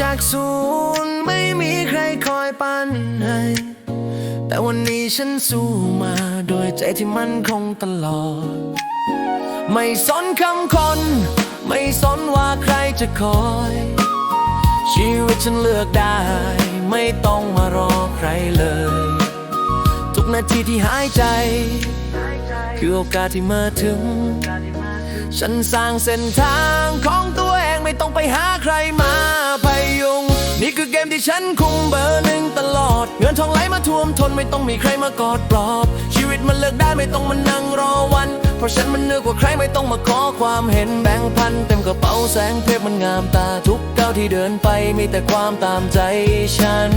จากศูนย์ไม่มีใครคอยปั้นให้ แต่วันนี้ฉันสู้มาโดยใจที่มั่นคงตลอด ไม่สนคำคน ไม่สนว่าใครจะคอย ชีวิตฉันเลือกได้ ไม่ต้องมารอใครเลย ทุกนาทีที่หายใจ คือโอกาสที่มาถึง ฉันสร้างเส้นทางของตัว ไม่ต้องไปหาใครมาพยุง นี่คือเกมที่ฉันคุมเบอร์หนึ่งตลอด เงินทองไหลมาท่วมทนไม่ต้องมีใครมากอดปลอบ ชีวิตมันเลือกได้ไม่ต้องมานั่งรอวัน เพราะฉันมันเหนือกว่าใครไม่ต้องมาขอความเห็นแบ่งพัน เต็มกระเป๋าแสงเพชรมันงามตาทุกก้าวที่เดินไปมีแต่ความตามใจฉัน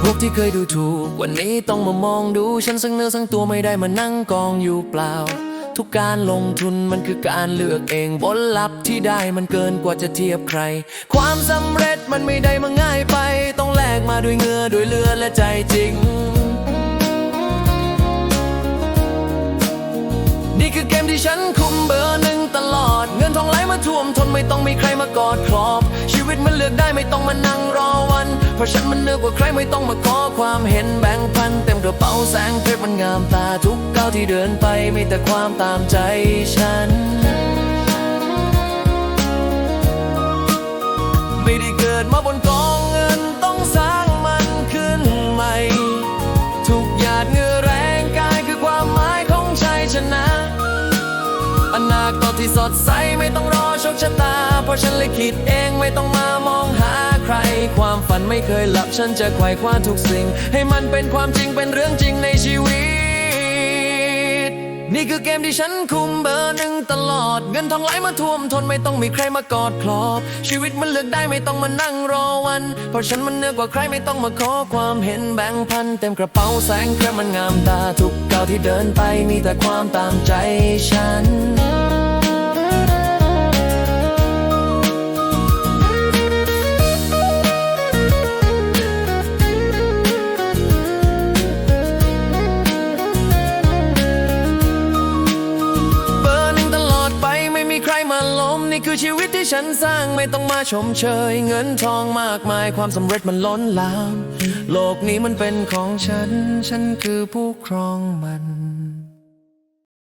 พวกที่เคยดูถูก วันนี้ต้องมามองดู ฉันสังเนื้อสังตัวไม่ได้มานั่งกองอยู่เปล่า ทุกการลงทุนมันคือการเลือกเองผลลัพธ์ที่ได้มันเกินกว่าจะเทียบใคร ความสำเร็จมันไม่ได้มาง่ายไป ต้องแลกมาด้วยเงือด้วยเลือดและใจจริง นี่คือเกมที่ฉันคุมเบอร์หนึ่งตลอด เงินทองไหลมาท่วมทนไม่ต้องมีใครมากอดครอบ ชีวิตมันเลือกได้ไม่ต้องมานั่งรอวัน เพราะฉันมันเนื้อกว่าใครไม่ต้องมาขอความเห็นแบ่งพัน กระเป๋าแสงเพชรมันงามตาทุกก้าวที่เดินไปมีแต่ความตามใจฉัน ไม่ได้เกิดมาบนก ที่สดใสไม่ต้องรอโชคชะตา เพราะฉันเลยคิดเองไม่ต้องมามองหาใคร ความฝันไม่เคยหลับฉันจะไขว่คว้าทุกสิ่ง ให้มันเป็นความจริงเป็นเรื่องจริงในชีวิต นี่คือเกมที่ฉันคุมเบอร์หนึ่งตลอด เงินทองไหลมาท่วมทนไม่ต้องมีใครมากอดคลอบ ชีวิตมันเลือกได้ไม่ต้องมานั่งรอวัน เพราะฉันมันเหนือกว่าใครไม่ต้องมาขอความเห็นแบ่งพัน เต็มกระเป๋าแสงแค่มันงามตาทุกก้าวที่เดินไปมีแต่ความตามใจฉัน คือชีวิตที่ฉันสร้างไม่ต้องมาชมเชย เงินทองมากมายความสำเร็จมันล้นหลาม โลกนี้มันเป็นของฉัน ฉันคือผู้ครองมัน